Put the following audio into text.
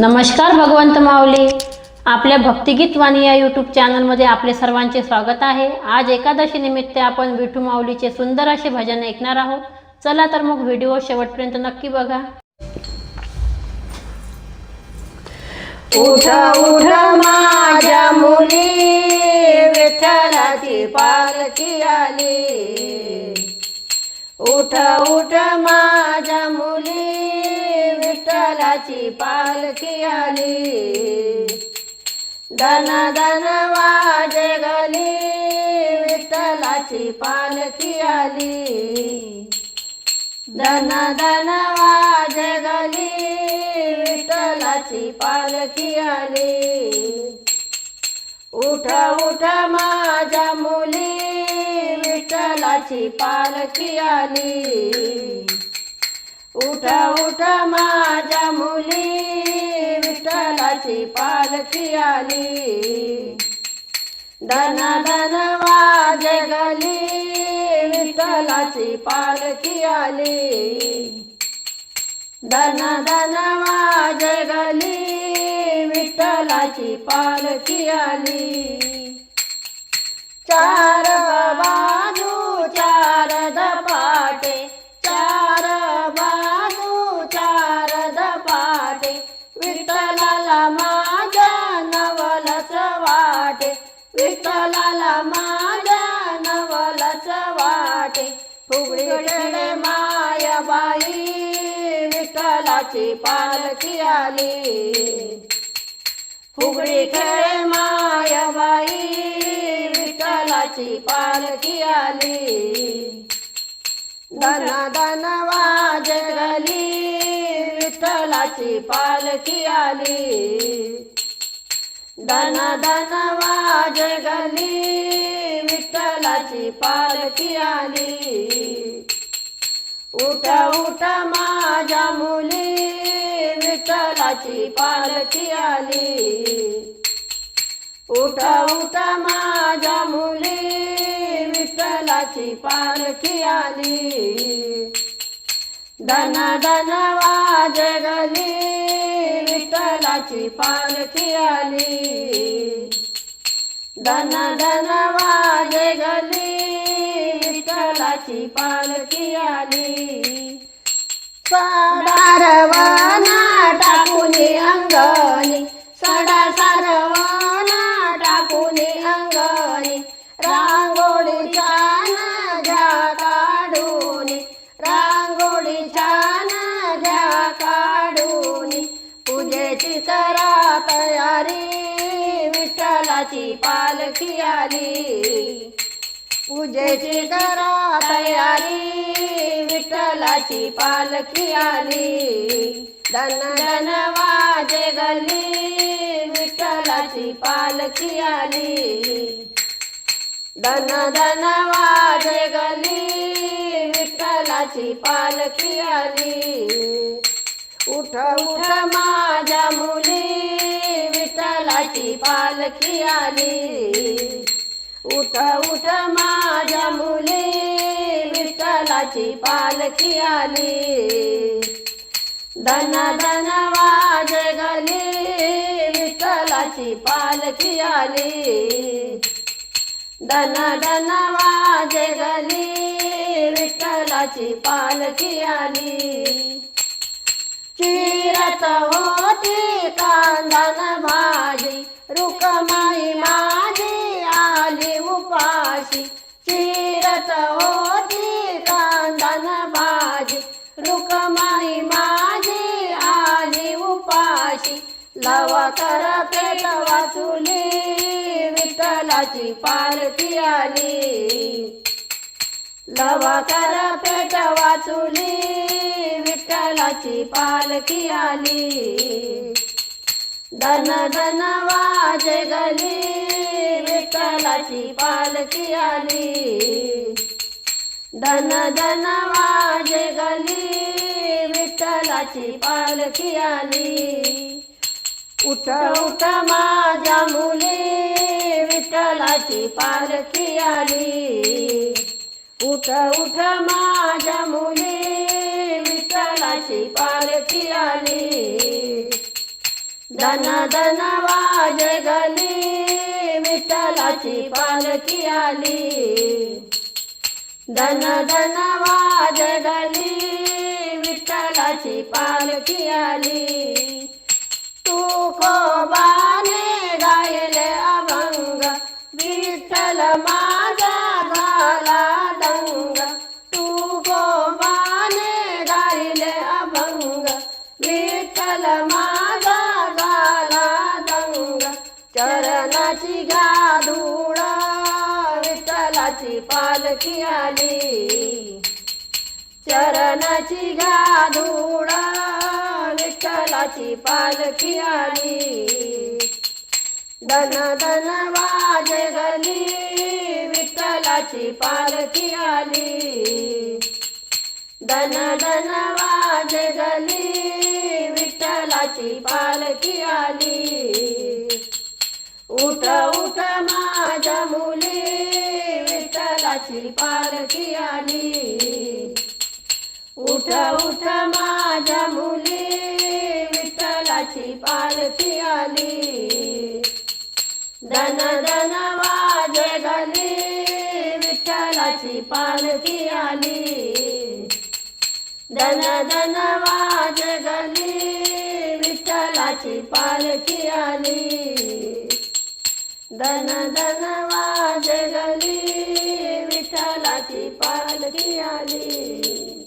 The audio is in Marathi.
नमस्कार भगवंत माऊली. आपल्या भक्तिगीत वाणी या यूट्यूब चॅनलमध्ये आपले सर्वांचे स्वागत आहे. आज एकादशी निमित्त आपण विठू माऊलीचे सुंदर असे भजन ऐकणार आहोत. चला तर मग व्हिडिओ शेवटपर्यंत नक्की बघा. उठ उठा माझ्या मुली विठ्ठलाची पालखी आली. उठ उठ माझ्या मुली विठ्ठलाची पालखी आली. धन धन वाजे गली विठ्ठलाची पालखी आली. धन धन वाजे गली विठ्ठलाची पालखी आली. उठ उठ माझ्या मुली विठ्ठलाची पालखी आली. उठ उठ माझ्या मुली विठ्ठलाची पालखी आली. धन धन वाजे गली विठ्ठलाची पालखी आली. धन धन वाजे गली विठ्ठलाची पालखी आली. चार बाजू चार दपाटे चार बाजू चार दपाटे विठ्ठलाला माझ्या नवलच वाटे. विठ्ठलाला माझ्या नवलच वाटे. फुगडी खेळे मायाबाई विठ्ठलाची पालखी आली. फुगडी खेळ मायाबाई विठ्ठलाची पालखी आली. धन धनवा जगली विठ्ठलाची पालखी आली. धन धन जगली विठ्ठलाची पालखी आली. उठ उठ माझ्या मुली. विठ्ठलाची पालखी आली. उठ उठ माझ्या मुली. विठ्ठलाची पालखी आली. धन धन वाजे गली विठ्ठलाची पालखी आली. धन धन वाज गली विठ्ठलाची पालखी आली. सारवाना टाकुनी अंगणी सडा सारवाना टाकुनी अंगणी रांगोळी छान घ्या काढून रांगोळी छान घ्या काढून पूजेची करा तयारी विठ्ठलाची पालखी आली. पूजेची करा तयारी विठ्ठलाची पालखी आली. धन धन वाजे गली विठ्ठलाची पालखी आली. धन धन वाजे गली विठ्ठलाची पालखी आली. उठ उठ माझ्या मुली विठ्ठलाची पालखी आली. उठ उठ माझ्या मुली विठ्ठलाची पालखी आली. धन धन वाज गली विठ्ठलाची पालखी आली. धन धन वाज गली विठ्ठलाची पालखी आली. चिरत हो रुकमाई माझी आली उपाशी. लव कर पेट वाचुली विठ्ठलाची पालखी आली. लवा कर पेट वाचुली विठ्ठलाची पालखी आली. धन धन वाजे गली विठ्ठलाची पालखी आली. धन धन माझे गली विठ्ठलाची पालखी आली. उठ उठ माझ्या मुली विठ्ठलाची पालखी आली. उठ उठ माझ्या मुली विठ्ठलाची पालखी आली. धन धन वाजे गली विठ्ठलाची पालखी आली. धन धन वाजे गली विठ्ठलाची पालखी आली. तुकोबाने गायले अभंग विठ्ठल माझा झाला दंग. तुकोबाने गायले अभंग विठ्ठल माझा झाला दंग. चरणाची धुळा विठ्ठलाची पालखी आली. चरणाची गाधूळ विठ्ठलाची पालखी आली. धन धन वाजे गली विठ्ठलाची पालखी आली. धन धन वाजे गली विठ्ठलाची पालखी आली. उठ उठ माझ्या मुली विठ्ठलाची पालखी आली. उठ उठ माझ्या मुली विठ्ठलाची पालखी आली. धन धन वाजे गली विठ्ठलाची पालखी आली. धन धन वाजे गली विठ्ठलाची पालखी आली. धन धन वाजे गली विठ्ठलाची पालखी आली.